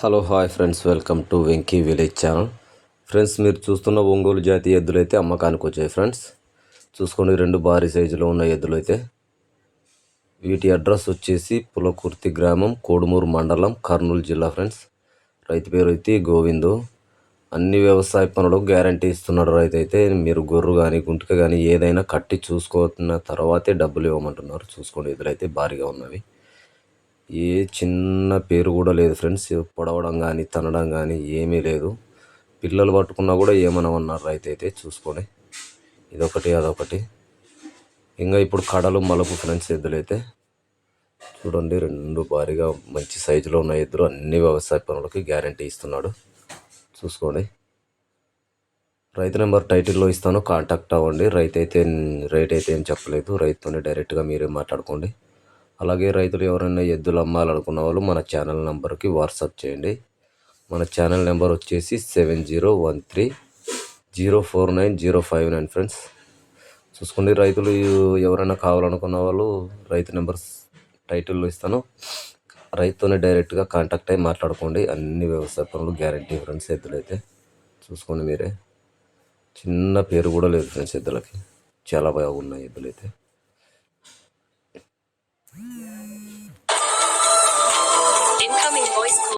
Hello hi friends. Welcome to Venky village channel. Friends మీరు చూస్తున్న ఒంగోలు జాతి ఎద్దులు అయితే అమ్మకానికి వచ్చాయి ఫ్రెండ్స్. చూసుకోండి రెండు భారీ సైజులో ఉన్న ఎద్దులు అయితే వీటి అడ్రస్ వచ్చేసి పులకుర్తి గ్రామం కోడుమూరు మండలం కర్నూలు జిల్లా ఫ్రెండ్స్. రైతు పేరు అయితే గోవిందు. అన్ని వ్యవసాయ పనులకు గ్యారంటీ ఇస్తున్నాడు రైతు అయితే. మీరు గొర్రు కానీ గుంటుక కానీ ఏదైనా కట్టి చూసుకున్న తర్వాతే డబ్బులు ఇవ్వమంటున్నారు. చూసుకోండి ఎదురైతే భారీగా ఉన్నవి. ఏ చిన్న పేరు కూడా లేదు ఫ్రెండ్స్. పొడవడం కానీ తనడం కానీ ఏమీ లేదు. పిల్లలు పట్టుకున్నా కూడా ఏమనమన్నారు రైతు అయితే చూసుకోండి ఇదొకటి అదొకటి. ఇంకా ఇప్పుడు కడలు మలుపు ఫ్రెండ్స్ ఎద్దులైతే చూడండి రెండు భారీగా మంచి సైజులో ఉన్న ఎద్దులు. అన్ని వ్యవసాయ పనులకి గ్యారంటీ ఇస్తున్నాడు. చూసుకోండి. రైతు నెంబర్ టైటిల్లో ఇస్తాను. కాంటాక్ట్ అవ్వండి. రైతు అయితే రేట్ అయితే ఏం చెప్పలేదు. రైతుతోనే డైరెక్ట్గా మీరే మాట్లాడుకోండి. అలాగే రైతులు ఎవరైనా ఎద్దులు అమ్మాలనుకున్న వాళ్ళు మన ఛానల్ నెంబర్కి వాట్సాప్ చేయండి. మన ఛానల్ నెంబర్ వచ్చేసి seven zero one three zero four nine zero five nine friends. చూసుకోండి రైతులు ఎవరైనా కావాలనుకున్న వాళ్ళు రైతు నెంబర్స్ టైటిల్లో ఇస్తాను. రైతుతోనే డైరెక్ట్గా కాంటాక్ట్ అయ్యి మాట్లాడుకోండి. అన్ని వ్యవసాయ పనులు గ్యారంటీ ఫ్రెండ్స్ ఎద్దులైతే. చూసుకోండి మీరే. చిన్న పేరు కూడా లేదు ఫ్రెండ్స్ ఎద్దులకి. చాలా బాగున్నాయి ఎద్దులైతే. voice